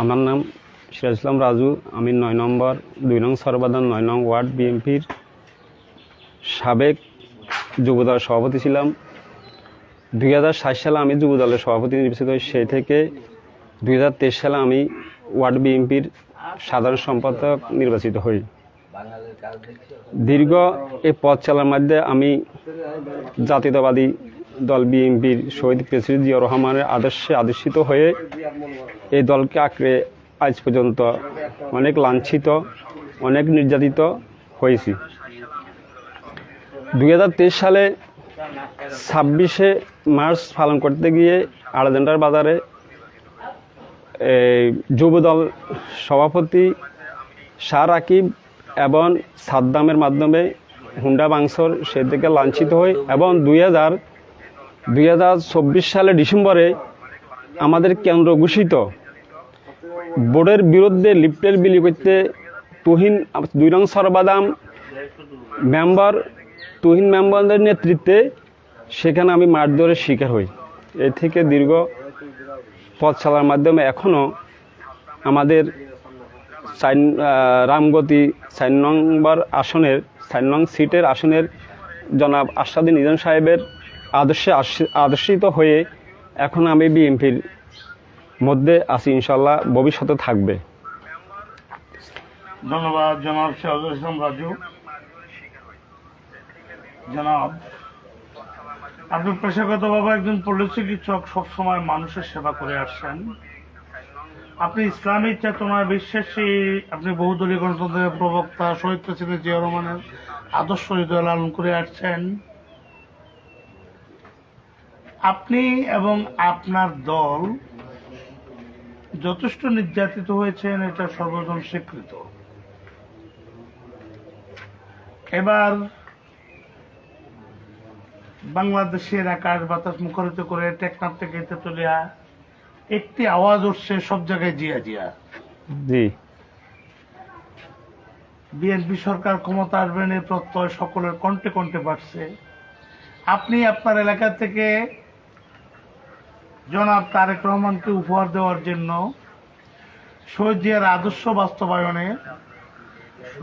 আমার নাম সিরাজ ইসলাম রাজু, আমি নয় নম্বর, দুই নং সর্বাদান নয় নং ওয়ার্ড বিএনপির সাবেক যুবদল সভাপতি ছিলাম। দুই হাজার ষাট সালে আমি যুবদলের সভাপতি নির্বাচিত হই, সেই থেকে দুই হাজার তেইশ সালে আমি ওয়ার্ড বিএনপির সাধারণ সম্পাদক নির্বাচিত হই। দীর্ঘ এই পথ চলার মধ্যে আমি জাতীয়তাবাদী দল বিএনপির শহীদ প্রেসিডেন্ট জিয়া রহমানের আদর্শে আদর্শিত হয়ে এই দলকে আঁকড়ে আজ পর্যন্ত অনেক লাঞ্ছিত, অনেক নির্যাতিত হয়েছি। দুই হাজার তেইশ সালে ছাব্বিশে মার্চ পালন করতে গিয়ে আড়াজেন্ডার বাজারে যুবদল সভাপতি শাহ রাকিব এবং সাদ্দামের মাধ্যমে হুন্ডা বাংসর সে থেকে লাঞ্ছিত হই এবং দুই হাজার দুই হাজার চব্বিশ সালে ডিসেম্বরে আমাদের কেন্দ্র ঘোষিত। বোর্ডের বিরুদ্ধে লিফটের বিলি করতে তুহিন দুই নং সর্বাদাম মেম্বার, তুহিন মেম্বারদের নেতৃত্বে সেখানে আমি মারধরের শিকার হই। এ থেকে দীর্ঘ পথ চালার মাধ্যমে এখনও আমাদের চার রামগতি চার নম্বর আসনের, চার নং সিটের আসনের জনাব আশাদি নিজাম সাহেবের আদর্শে আদর্শিত হয়ে এখন আমি বিএনপির মধ্যে আছি ইনশাল্লাহ ভবিষ্যতে থাকবে। ধন্যবাদ জনাব সিরাজুল ইসলাম রাজু। জনাব, আপনি পেশাগতভাবে একজন পল্লী চিকিৎসক, সবসময় মানুষের সেবা করে আসছেন। আপনি ইসলামী চেতনায় বিশ্বাসী, আপনি বহুদলীয় গণতন্ত্রের প্রবক্তা, শহীদ প্রেসিডেন্ট জিয়া রহমানের আদর্শ হৃদয় লালন করে আসছেন। আপনি এবং আপনার দল যথেষ্ট নির্যাতিত হয়েছেন এটা সর্বজন স্বীকৃত। এবার বাংলাদেশের আকাশ বাতাস মুখরিত করে টেকনাফ থেকে তেতুলিয়া একটি আওয়াজ উঠছে সব জায়গায় জিয়া জিয়া। জি। বিএনপি সরকার ক্ষমতা আসবেন এই প্রত্যয় সকলের কণ্ঠে কণ্ঠে বাড়ছে। আপনি আপনার এলাকা থেকে জনাব তারেক রহমানকে উপহার দেওয়ার জন্য শহীদ জিয়ার আদর্শ বাস্তবায়নে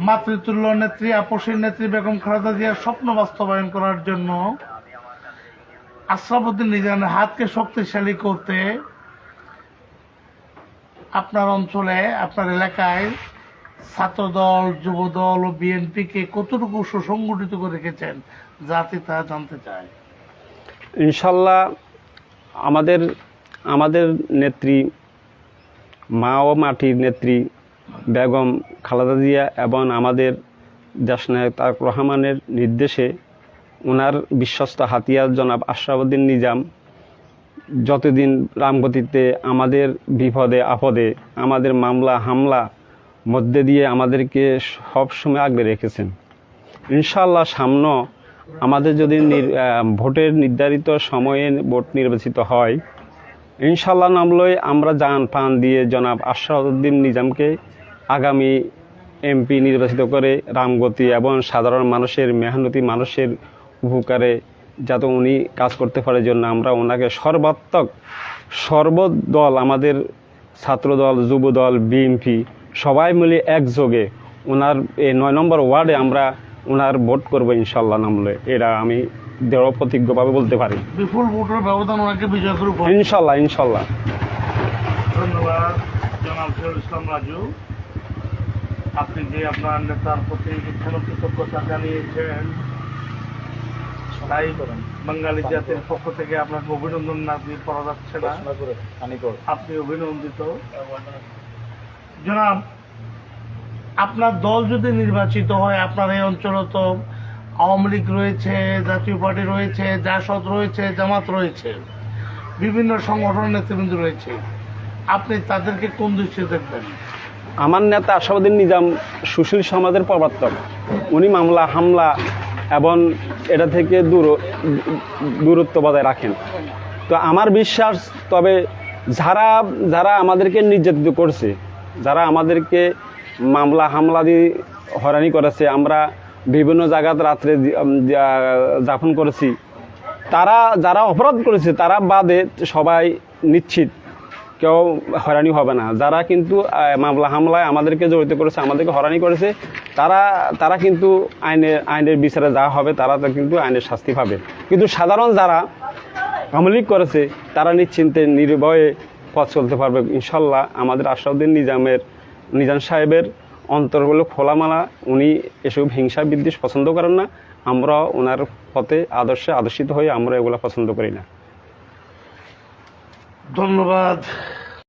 মাতৃতুল্য নেত্রী আপসীর নেত্রী বেগম খালেদা জিয়ার স্বপ্ন বাস্তবায়ন করার জন্য আশরাফুদ্দিন নিজামের হাতকে শক্তিশালী করতে আপনার অঞ্চলে, আপনার এলাকায় ছাত্রদল, যুবদল ও বিএনপিকে কতটুকু সুসংগঠিত করে রেখেছেন জাতি তা জানতে চায়। ইনশাল্লাহ আমাদের আমাদের নেত্রী, মা ও মাটির নেত্রী বেগম খালেদা জিয়া এবং আমাদের দেশনায়ক তারক রহমানের নির্দেশে ওনার বিশ্বস্ত হাতিয়ার জনাব আশরাফুদ্দিন নিজাম যতদিন রামগতিতে আমাদের বিপদে, আপদে, আমাদের মামলা, হামলা মধ্যে দিয়ে আমাদেরকে সবসময় আগলে রেখেছেন। ইনশাল্লাহ সামনে আমাদের যদি ভোটের নির্ধারিত সময়ে ভোট নির্বাচিত হয় ইনশাল্লাহ নামলই আমরা যান প্রাণ দিয়ে জনাব আশরাফুদ্দিন নিজামকে আগামী এমপি নির্বাচিত করে রামগতি এবং সাধারণ মানুষের, মেহনতি মানুষের উপকারে যাতে উনি কাজ করতে পারে জন্য আমরা ওনাকে সর্বাত্মক সর্বদল, আমাদের ছাত্রদল, যুবদল, বিএনপি সবাই মিলে একযোগে ওনার এই নয় নম্বর ওয়ার্ডে আমরা ওনার ভোট করব ইনশাল্লাহ নামলে। এরা আমি দৃঢ় প্রতিজ্ঞভাবে বলতে পারি। বিপুল ভোটের ব্যবধান ওনাকে বিজয় ইনশাল্লাহ ইনশাল্লাহ। ধন্যবাদ জনাব ফিরুল ইসলাম রাজু। আপনি যে আপনার নেতার প্রতি ইচ্ছান কৃতজ্ঞতা জানিয়েছেন তাই বাঙালি জাতির পক্ষ থেকে আপনাকে অভিনন্দন না। দিয়ে করা যাচ্ছে না আপনি অভিনন্দিত। জনাব আপনার দল যদি নির্বাচিত হয়, আপনার এই অঞ্চলে তো আওয়ামী লীগ রয়েছে, জাতীয় পার্টি রয়েছে, জাসদ রয়েছে, জামাত রয়েছে, বিভিন্ন সংগঠনের নেতৃবৃন্দ রয়েছে। আপনি তাদেরকে কোন দৃষ্টিতে দেখবেন? আমার নেতা আশাউদ্দিন নিজাম সুশীল সমাজের প্রবর্তক। উনি মামলা, হামলা এবং এটা থেকে দূর, দূরত্ব বজায় রাখেন। তো আমার বিশ্বাস, তবে যারা যারা আমাদেরকে নির্যাতিত করছে, যারা আমাদেরকে মামলা হামলা দিয়ে হয়রানি করেছে। আমরা বিভিন্ন জায়গাতে রাত্রে যাপন করেছি। তারা যারা অপরাধ করেছে, তারা বাদে সবাই নিশ্চিত কেউ হয়রানি হবে না। যারা কিন্তু মামলা হামলায় আমাদেরকে জড়িত করেছে, আমাদেরকে হয়রানি করেছে, তারা তারা কিন্তু আইনের আইনের বিচারে যা হবে, তারা তো কিন্তু আইনের শাস্তি পাবে। কিন্তু সাধারণ যারা আমলিক করেছে, তারা নিশ্চিন্তে, নির্ভয়ে পথ চলতে পারবে। ইনশাল্লাহ আমাদের আশরাফুদ্দিন নিজামের নিজাম সাহেবের অন্তরগুলো খোলামালা, উনি এসব হিংসা বিদ্বেষ পছন্দ করেন না, আমরা ওনার পথে আদর্শে আদর্শিত হয়ে আমরা এগুলো পছন্দ করি না। ধন্যবাদ।